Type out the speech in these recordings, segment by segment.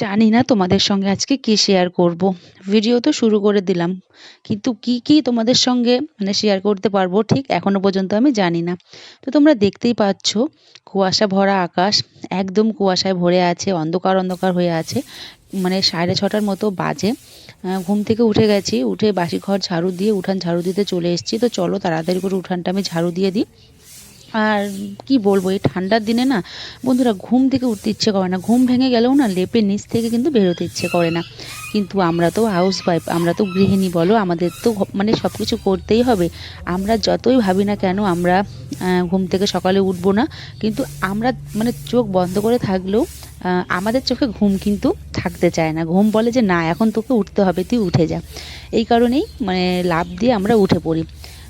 জানি না তোমাদের সঙ্গে আজকে কি শেয়ার করব। ভিডিও তো শুরু করে দিলাম। কিন্তু কি কি তোমাদের সঙ্গে মানে শেয়ার করতে পারব ঠিক এখনও পর্যন্ত আমি জানি না। তো তোমরা দেখতেই পাচ্ছ, কুয়াশা ভরা আকাশ একদম কুয়াশায় ভরে আছে, অন্ধকার অন্ধকার হয়ে আছে। মানে সাড়ে ছটার মতো বাজে। ঘুম থেকে উঠে গেছি, উঠে বাসি ঘর ঝাড়ু দিয়ে উঠান ঝাড়ু দিতে চলে এসেছি। তো চলো তাড়াতাড়ি করে উঠানটা আমি ঝাড়ু দিয়ে দিই। আর কি বলব, এই ঠান্ডার দিনে না, বন্ধুরা ঘুম থেকে উঠতে ইচ্ছে করে না। ঘুম ভেঙে গেলেও না লেপের নিচ থেকে কিন্তু বেরোতে ইচ্ছে করে না। কিন্তু আমরা তো হাউস ওয়াইফ আমরা তো গৃহিণী বলো, আমাদের তো মানে সব কিছু করতেই হবে। আমরা যতই ভাবি না কেন, আমরা ঘুম থেকে সকালে উঠবো না। কিন্তু আমরা মানে চোখ বন্ধ করে থাকলেও আমাদের চোখে ঘুম কিন্তু থাকতে চায় না। ঘুম বলে যে, না, এখন তোকে উঠতে হবে, তুই উঠে যা। এই কারণেই মানে লাভ দিয়ে আমরা উঠে পড়ি।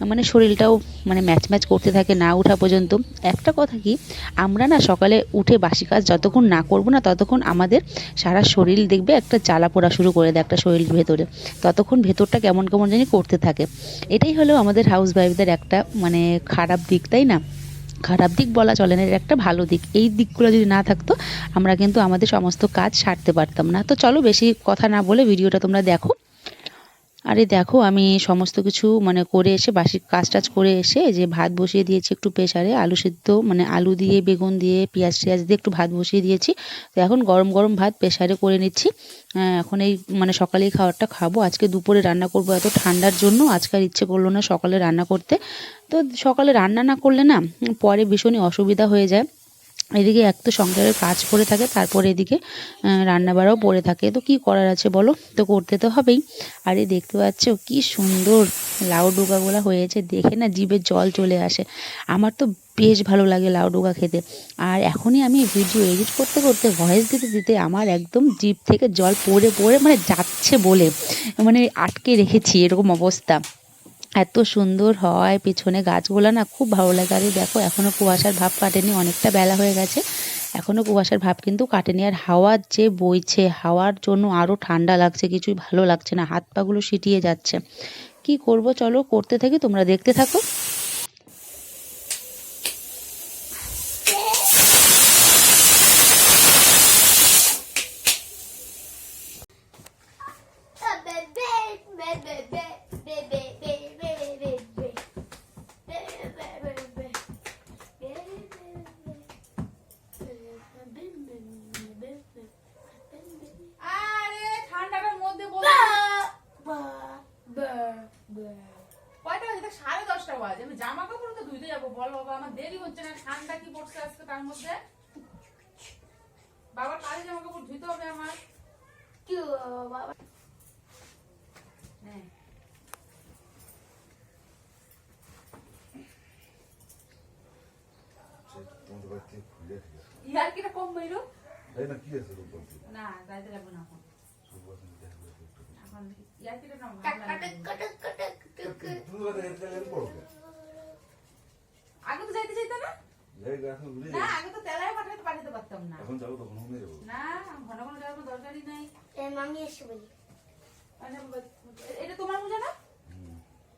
মানে শরীরটাও মানে ম্যাচ ম্যাচ করতে থাকে না ওঠা পর্যন্ত। একটা কথা কি, আমরা না সকালে উঠে বাসি কাজ যতক্ষণ না করব না ততক্ষণ আমাদের সারা শরীর দেখবে একটা জ্বালা পোড়া শুরু করে দেয় একটা শরীর ভেতরে। ততক্ষণ ভেতরটা কেমন কেমন জানি করতে থাকে। এটাই হলো আমাদের হাউস ওয়াইফদের একটা মানে খারাপ দিক, তাই না? খারাপ দিক বলা চলে না, এর একটা ভালো দিক। এই দিকগুলো যদি না থাকতো, আমরা কিন্তু আমাদের সমস্ত কাজ সারতে পারতাম না। তো চলো বেশি কথা না বলে ভিডিওটা তোমরা দেখো। আরে দেখো, আমি সমস্ত কিছু মানে করে এসে বাসি কাজ টাজ করে এসে যে ভাত বসিয়ে দিয়েছি একটু প্রেসারে, আলু সিদ্ধ মানে আলু দিয়ে, বেগুন দিয়ে, পেঁয়াজ টিয়াজ দিয়ে একটু ভাত বসিয়ে দিয়েছি। তো এখন গরম গরম ভাত প্রেসারে করে নিচ্ছি। এখন এই মানে সকালেই খাবারটা খাব। আজকে দুপুরে রান্না করব এত ঠান্ডার জন্য, আজকে ইচ্ছে করল না সকালে রান্না করতে। তো সকালে রান্না না করলে না, পরে ভীষণই অসুবিধা হয়ে যায়। এদিকে এক তো সংসারের কাজ পড়ে থাকে, তারপর এদিকে রান্না বাড়াও পড়ে থাকে। তো কি করার আছে বলো? তো করতে তো হবেই। আর দেখতে পাচ্ছ কি সুন্দর লাউ ডোকাগুলো হয়েছে। দেখে না জিভে জল চলে আসে। আমার তো বেশ ভালো লাগে লাউ ডোকা খেতে। আর এখনই আমি ভিডিও এডিট করতে করতে ভয়েস দিতে দিতে আমার একদম জিভ থেকে জল পড়ে পড়ে মানে যাচ্ছে বলে। মানে আটকে রেখেছি এরকম অবস্থা। এত সুন্দর হয়, পিছনে গাছগুলো না খুব ভালো লাগে। আর দেখো এখনও কুয়াশার ভাব কাটেনি, অনেকটা বেলা হয়ে গেছে। এখনও কুয়াশার ভাব কিন্তু কাটেনি। আর হাওয়ার যে বইছে, হাওয়ার জন্য আরও ঠান্ডা লাগছে, কিছুই ভালো লাগছে না। হাত পাগুলো সিটিয়ে যাচ্ছে। কি করব, চলো করতে থাকি, তোমরা দেখতে থাকো। আরে ঠান্ডাটার মধ্যে বল কয়টা বাজে দেখ, সাড়ে দশটা বাজে আমি জামা কাপড় তো ধুইতে যাব বল বাবা আমার দেরি হচ্ছে না ঠান্ডা কি পড়ছে আজকে তার মধ্যে? বাবা কালে জামা কাপড় ধুইতে হবে আমার। হ্যাঁ তোমাদের খুলে রেখে ইয়ার কিটা কম বাইরো না কি আছে রূপন না যাইতে লাগবে না এখন। ইয়ার কিটা না। তুমি আগে তো যাইতে চাইতে না? যাই গা, এখন না আগে তো তেলায় পাঠাতে পাঠাতে পারতাম না। এখন যাব তখন ঘুমিয়ে যাব। না ঘন ঘন যাওয়ার কোনো দরকারই নাই। মামি এসে বলি। এটা তোমার বুঝে না?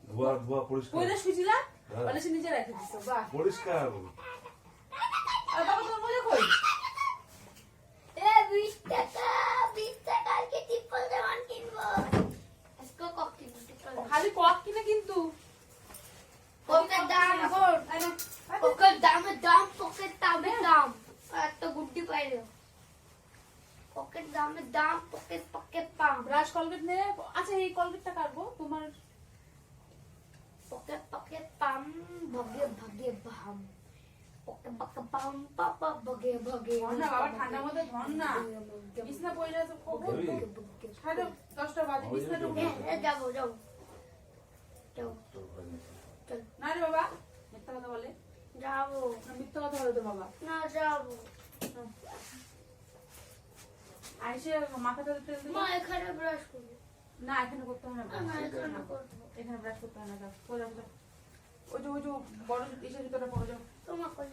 ধোয়া ধোয়া পরিষ্কার। কইরা শুইছিলা হ্যাঁ। বলে সে নিচে রেখে দিছো বাহ। পরিষ্কার। আর বাবা তোমার মজা কই? এ বিশ টাকা বিশ টাকা আজকে টিপল জামান কিনবো। আজকে কক কিনবো খালি কক কিনে কিন্তু। কোকের দাম গুড্ডি পাইলো পকেট পকেট পাম ব্রাশ কলগেট নে আচ্ছা এই কলগেটটা কাটবো তোমার পকেট পকেট পাম ভগে ভগে ভাম পকেট পকেট পাম পাপা ভগে ভগে না বাবা ঠান্ডার মধ্যে ধর না বিছনা পড়ে আছে কখন সাড়ে দশটা বাজে উঠে হ্যাঁ যাব। চল না রে বাবা মিথ্যা কথা বলে। যাব। মিথ্যা কথা বলে তো বাবা। না যাব। আইসে মাথাটা তেল দিল মা এখানে ব্রাশ করব। না এখানে করতে না। না এখানে ব্রাশ করতে না। যাও করে যাও, যাও। ওই যে ওই যে বড় ইসের ভিতরে পড়ে যাও। তোমার করে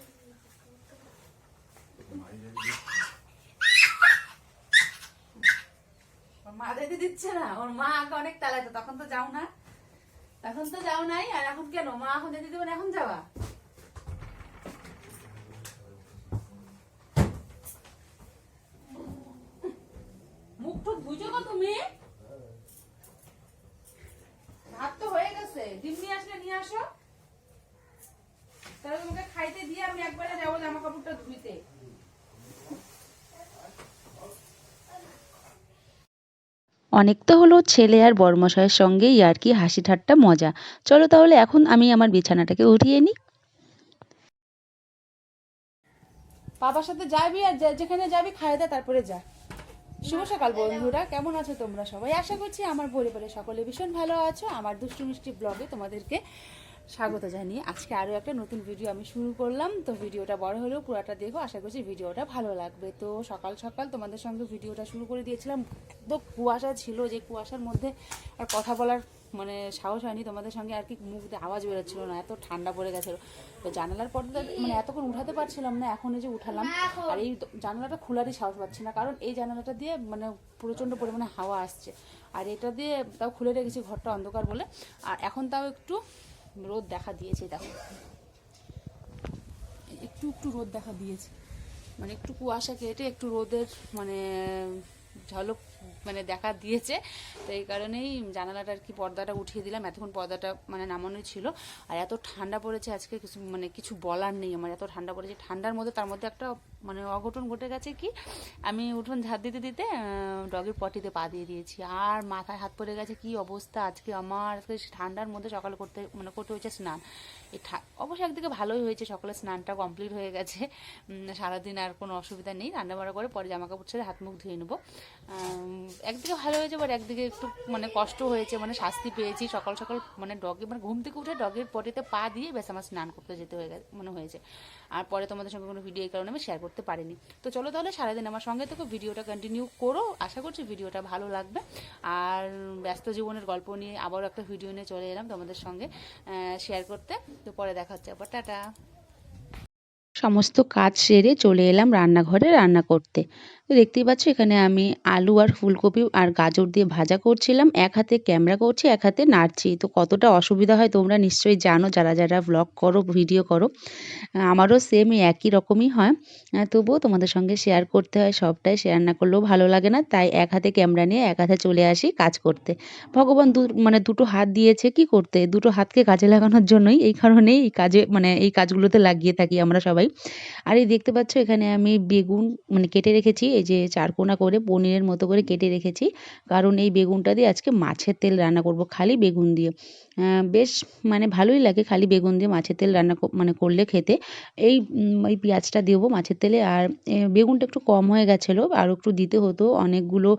মাই যাবি ওর মা যেতে দিচ্ছে না। ওর মা আগে অনেক তালাইতো তখন তো যাও না। এখন তো যাও নাই আর এখন কেন? মা এখন যেতে দেবেন এখন যাওয়া অনেক তো হলো ছেলে আর বরমশাইয়ের সঙ্গে আর কি হাসি ঠাট্টা মজা। চলো তাহলে এখন আমি আমার বিছানাটাকে উঠিয়ে নিই। বাবার সাথে যাবি আর যেখানে যাবি খাইয়ে দা তারপরে যা। শুভ সকাল বন্ধুরা, কেমন আছো তোমরা সবাই? আশা করছি আমার পরিবারের সকলে ভীষণ ভালো আছো। আমার দুষ্টু মিষ্টি ব্লগে তোমাদেরকে স্বাগত জানিয়ে আজকে আরও একটা নতুন ভিডিও আমি শুরু করলাম। তো ভিডিওটা বড় হলেও পুরোটা দেখো, আশা করছি ভিডিওটা ভালো লাগবে। তো সকাল সকাল তোমাদের সঙ্গে ভিডিওটা শুরু করে দিয়েছিলাম। তো কুয়াশা ছিল যে কুয়াশার মধ্যে আর কথা বলার মানে সাহস হয়নি। তোমাদের সঙ্গে আর কি মুখ দিয়ে আওয়াজ বেরোচ্ছিল না, এত ঠান্ডা পড়ে গেছিল। তো জানালার পর্দা মানে এতক্ষণ উঠাতে পারছিলাম না, এখন এই যে উঠালাম। আর এই জানালাটা খোলারই সাহস পাচ্ছি না, কারণ এই জানালাটা দিয়ে মানে প্রচণ্ড পরিমাণে হাওয়া আসছে। আর এটা দিয়ে তাও খুলে রেখেছি, ঘরটা অন্ধকার বলে। আর এখন তাও একটু রোদ দেখা দিয়েছে, দেখো। একটু একটু রোদ দেখা দিয়েছে। মানে একটু কুয়াশা কেটে একটু রোদের মানে ঝলক মানে দেখা দিয়েছে। তো এই কারণেই জানালাটা আর কি পর্দাটা উঠিয়ে দিলাম। এতক্ষণ পর্দাটা মানে নামানোই ছিল। আর এত ঠান্ডা পড়েছে আজকে কিছু মানে কিছু বলার নেই আমার। এত ঠান্ডা পড়েছে। ঠান্ডার মধ্যে তার মধ্যে একটা মানে অঘটন ঘটে গেছে কি, আমি উঠোন ঝাঁপ দিতে দিতে ডগের পটিতে পা দিয়ে দিয়েছি। আর মাথায় হাত পড়ে গেছে, কি অবস্থা আজকে আমার? আজকে ঠান্ডার মধ্যে সকালে করতে মানে করতে হয়েছে স্নান। এই অবশ্য একদিকে ভালোই হয়েছে, সকালে স্নানটা কমপ্লিট হয়ে গেছে। সারাদিন আর কোনো অসুবিধা নেই। রান্না বান্না করে পরে জামা কাপড় ছেড়ে হাত মুখ ধুয়ে নেব। একদিকে ভালো হয়েছে বাট একদিকে একটু মানে কষ্ট হয়েছে মানে শাস্তি পেয়েছি। সকাল সকাল মানে ডগে মানে ঘুম থেকে উঠে ডগের পটিতে পা দিয়ে বেশ আমার স্নান করতে যেতে হয়ে গেছে, মনে হয়েছে। আর পরে তোমাদের সঙ্গে কোনো ভিডিও এই কারণে আমি শেয়ার করতে পারিনি। তো চলো তাহলে সারাদিন আমার সঙ্গে থেকে ভিডিওটা কন্টিনিউ করো। আশা করছি ভিডিওটা ভালো লাগবে। আর ব্যস্ত জীবনের গল্প নিয়ে আবারও একটা ভিডিও নিয়ে চলে এলাম তোমাদের সঙ্গে শেয়ার করতে। তো পরে দেখা হচ্ছে আবার। টাটা। সমস্ত কাজ সেরে চলে এলাম রান্নাঘরে রান্না করতে। তো দেখতেই পাচ্ছ, এখানে আমি আলু আর ফুলকপি আর গাজর দিয়ে ভাজা করছিলাম। এক হাতে ক্যামেরা করছি, এক হাতে নাড়ছি। তো কতটা অসুবিধা হয় তোমরা নিশ্চয়ই জানো, যারা যারা ব্লগ করো ভিডিও করো, আমারও সেম একই রকমই হয়। তবুও তোমাদের সঙ্গে শেয়ার করতে হয়, সবটাই শেয়ার না করলেও ভালো লাগে না। তাই এক হাতে ক্যামেরা নিয়ে এক হাতে চলে আসি কাজ করতে। ভগবান দু মানে দুটো হাত দিয়েছে কি করতে? দুটো হাতকে কাজে লাগানোর জন্যই এই কারণেই এই কাজে মানে এই কাজগুলোতে লাগিয়ে থাকি আমরা সবাই। আর এই দেখতে পাচ্ছ, এখানে আমি বেগুন মানে কেটে রেখেছি। এই যে চারকোনা করে পনিরের মতো করে কেটে রেখেছি। কারণ এই বেগুনটা দিয়ে আজকে মাছের তেল রান্না করব খালি বেগুন দিয়ে। বেশ মানে ভালোই লাগে খালি বেগুন দিয়ে মাছের তেল রান্না মানে করলে খেতে। এই এই পেঁয়াজটা দেবো মাছের তেলে। আর বেগুনটা একটু কম হয়ে গেছিল, আর একটু দিতে হতো, অনেকগুলো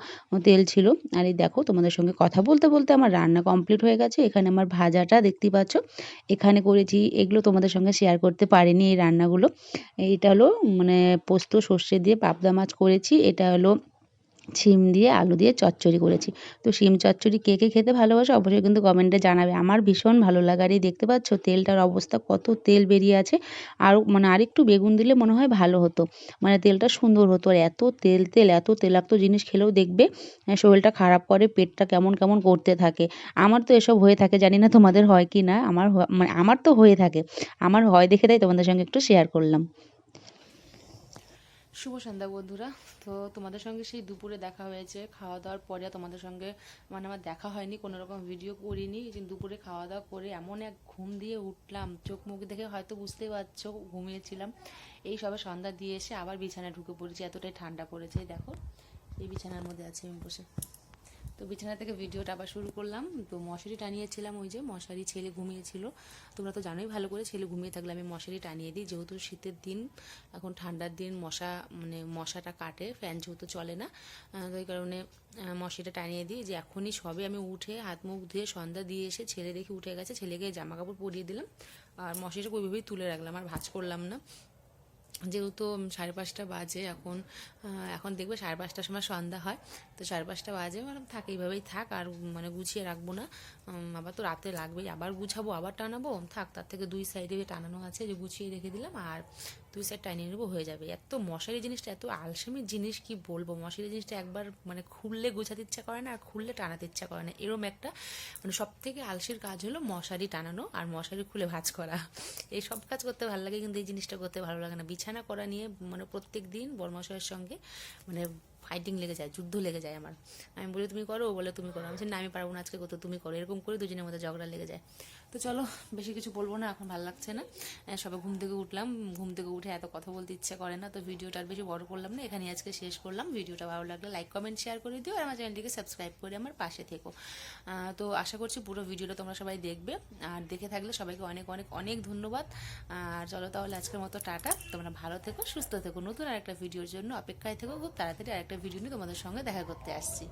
তেল ছিল। আর এই দেখো তোমাদের সঙ্গে কথা বলতে বলতে আমার রান্না কমপ্লিট হয়ে গেছে। এখানে আমার ভাজাটা দেখতেই পাচ্ছ। এখানে করেছি, এগুলো তোমাদের সঙ্গে শেয়ার করতে পারিনি এই রান্নাগুলো। এইটা হলো মানে পোস্ত সর্ষে দিয়ে পাবদা মাছ করেছি। এটা হলো শিম দিয়ে আলু দিয়ে চচ্চড়ি করেছি। তো শিম চচ্চড়ি কে কে খেতে ভালোবাসে অবশ্যই কিন্তু কমেন্টে জানাবে। আমার ভীষণ ভালো লাগে। আর এই দেখতে পাচ্ছ তেলটার অবস্থা, কত তেল বেরিয়ে আছে। আর মানে আরেকটু বেগুন দিলে মনে হয় ভালো হতো। মানে তেলটা সুন্দর হতো। আর এত তেল তেল, এত তেলাক্ত জিনিস খেলেও দেখবে শরীরটা খারাপ করে, পেটটা কেমন কেমন করতে থাকে। আমার তো এসব হয়ে থাকে, জানি না তোমাদের হয় কি না। আমার মানে আমার তো হয়ে থাকে। আমার হয় দেখে তাই তোমাদের সঙ্গে একটু শেয়ার করলাম। শুভ সন্ধ্যা বন্ধুরা। তো তোমাদের সঙ্গে সেই দুপুরে দেখা হয়েছে, খাওয়া দাওয়ার পরে তোমাদের সঙ্গে মানে আমার দেখা হয়নি, কোনো রকম ভিডিও করিনি। দুপুরে খাওয়া দাওয়া করে এমন এক ঘুম দিয়ে উঠলাম, চোখ মুখ দেখে হয়তো বুঝতেই পারছ, ঘুমিয়েছিলাম। এই সবে সন্ধ্যা দিয়ে এসে আবার বিছানায় ঢুকে পড়েছি, এতটাই ঠান্ডা পড়েছে। দেখো, এই বিছানার মধ্যে আছে আমি বসে। তো বিছানা থেকে ভিডিওটা আবার শুরু করলাম। তো মশারি টানিয়েছিলাম ওই যে, মশারি ছেলে ঘুমিয়েছিল। তোমরা তো জানোই ভালো করে ছেলে ঘুমিয়ে থাকলে আমি মশারি টানিয়ে দিই। যেহেতু শীতের দিন, এখন ঠান্ডার দিন, মশা মানে মশাটা কাটে, ফ্যান যেহেতু চলে না তো এই কারণে মশারিটা টানিয়ে দিই। যে এখনই সবে আমি উঠে হাত মুখ ধুয়ে সন্ধ্যা দিয়ে এসে ছেলে দেখে উঠে গেছে, ছেলেকে জামা কাপড় পরিয়ে দিলাম। আর মশারিটা ওইভাবেই তুলে রাখলাম, আর ভাঁজ করলাম না। যেহেতু সাড়ে পাঁচটা বাজে, এখন এখন দেখবে সাড়ে পাঁচটার সময় সন্ধ্যা হয়, তো সাড়ে পাঁচটা বাজে মানে থাক, এইভাবেই থাক, আর মানে গুছিয়ে রাখব না। আবার তো রাতে লাগবেই, আবার গুছাবো, আবার টানাবো, থাক, তার থেকে দুই সাইডে টানানো আছে যে গুছিয়ে রেখে দিলাম, আর দুই সাইড টানিয়ে নেব, হয়ে যাবে। এত মশারি জিনিসটা, এত আলসেমির জিনিস, কি বলব? মশারি জিনিসটা একবার মানে খুললে গোছাতে ইচ্ছা করে না, আর খুললে টানাতে ইচ্ছা করে না। এরম একটা মানে সব থেকে আলসের কাজ হলো মশারি টানানো আর মশারি খুলে ভাঁজ করা। এই সব কাজ করতে ভালো লাগে, কিন্তু এই জিনিসটা করতে ভালো লাগে না। বিছানা করা নিয়ে মানে প্রত্যেক দিন বর্মশয়ের সঙ্গে মানে ফাইটিং লেগে যায়, যুদ্ধ লেগে যায় আমার। আমি বলি, তুমি করো? বলে, তুমি করো। আমি না, আমি পারব না আজকে করতে, তুমি করো। এরকম করে দুজনের মধ্যে ঝগড়া লেগে যায়। তো চলো, বেশি কিছু বলব না, এখন ভালো লাগছে না। সবে ঘুম থেকে উঠলাম, ঘুম থেকে উঠে এত কথা বলতে ইচ্ছে করে না, তো ভিডিওটা আর বেশি বড় করলাম না এখানে আজকে শেষ করলাম। ভিডিওটা ভালো লাগলে লাইক কমেন্ট শেয়ার করে দিও, আর আমার চ্যানেলটিকে সাবস্ক্রাইব করে আমার পাশে থেকো। তো আশা করছি পুরো ভিডিওটা তোমরা সবাই দেখবে, আর দেখে থাকলে সবাইকে অনেক অনেক অনেক ধন্যবাদ। আর চলো তাহলে আজকের মতো টাটা, তোমরা ভালো থেকো, সুস্থ থেকো, নতুন আরেকটা ভিডিওর জন্য অপেক্ষায় থেকো, খুব তাড়াতাড়ি আরেকটা ভিডিও নিয়ে তোমাদের সঙ্গে দেখা করতে আসছি।